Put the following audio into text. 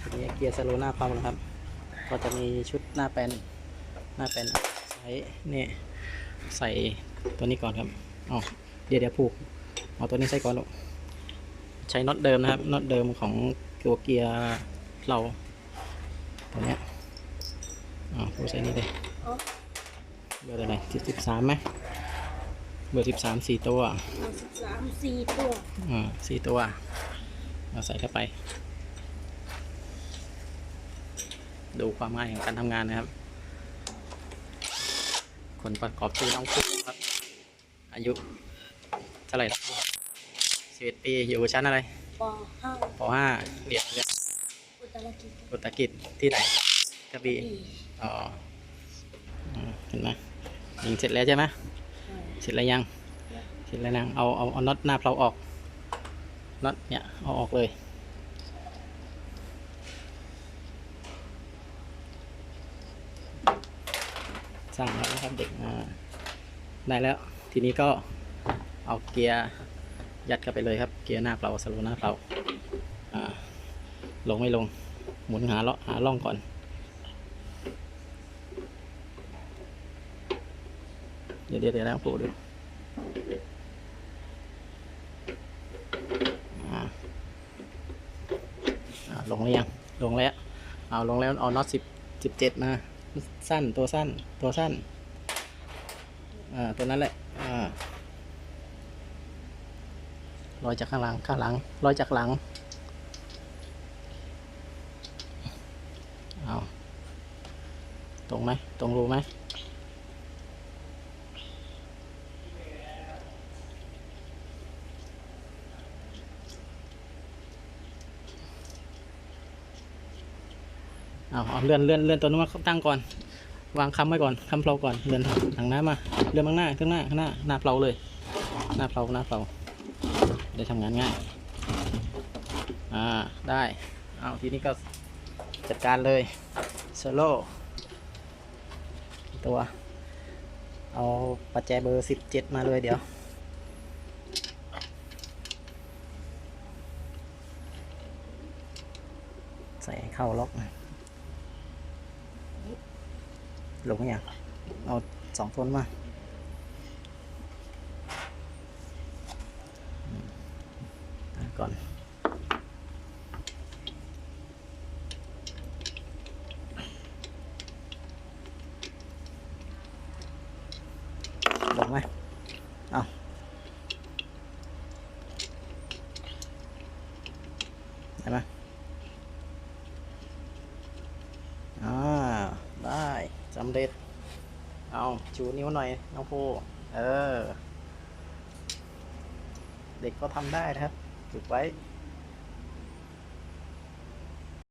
ทีนี้เกียร์สโลว์หน้าเพลานะครับ ก็จะมีชุดหน้าแปลนหน้าแปลนใส่นี่ใส่ตัวนี้ก่อนครับอ๋อเดี๋ยวเดี๋ยวผูกเอาตัวนี้ใส่ก่อนลูกใช้น็อตเดิมนะครับน็อตเดิมของตัวเกียร์เราตัวเนี้ยอ๋อผูกใส่นี่เลยอ๋อเบอร์อะไรสิบสามไหมเบอร์สิบสามสี่ตัวเอาสิบสามสี่ตัวอ่าสี่ตัวเราใส่เข้าไป ดูความง่ายของการทำงานนะครับ คนประกอบคือน้องฟุ๊กครับ อายุเท่าไหร่สิบเอ็ดปีอยู่ชั้นอะไรปห้าปห้าเรียนเรียนอุตรกิจอุตรกิจที่ไหนกระบี่ปีอ๋ออืมเห็นไหมยิงเสร็จแล้วใช่ไหมเสร็จแล้วยัง เสร็จแล้วยังเอาเอาเอาน็อตหน้าเพลาออกน็อตเนี่ยเอาออกเลย สั่งแล้วนะครับเด็กได้แล้ว ทีนี้ก็เอาเกียร์ยัดเข้าไปเลยครับ เกียร์หน้าเพลาสโลหน้าเพลาอ่าลงไม่ลง หมุนหาเลาะหาล่องก่อน เดี๋ยวเดี๋ยวเดี๋ยวแล้วปูดูอ่าอ่าลงแล้วยัง ลงแล้ว เอาลงแล้ว เอาน็อตสิบสิบเจ็ดมา สั้นตัวสั้น ตัวสั้น อ่า ตัวนั้นแหละ อ่าลอยจากข้างหลัง ข้างหลังลอยจากหลัง เอา ตรงไหม ตรงรูไหม เอาเอาเลื่อนเลื่อนเลื่อนตัวนู้นมาตั้งก่อน วางคำไว้ก่อนคำเพลาก่อนเลื่อนหลังน้ำมาเลื่อนข้างหน้าข้างหน้าข้างหน้าหน้าเพลาเลย หน้าเพลาหน้าเพลาได้ทำงานง่ายอ่าได้เอาทีนี้ก็จัดการเลยโซโล่ตัว เอาปัจจัยเบอร์สิบเจ็ดมาเลยเดี๋ยวใส่เข้าล็อกหน่อย ลงอย่าง เอาสองต้นมาก่อนลงไหมเอาได้ไหม อ่าได้ สำเร็จ เอาชูนิ้วหน่อยน้องภูเออ เด็กก็ทำได้นะครับฝึกไว้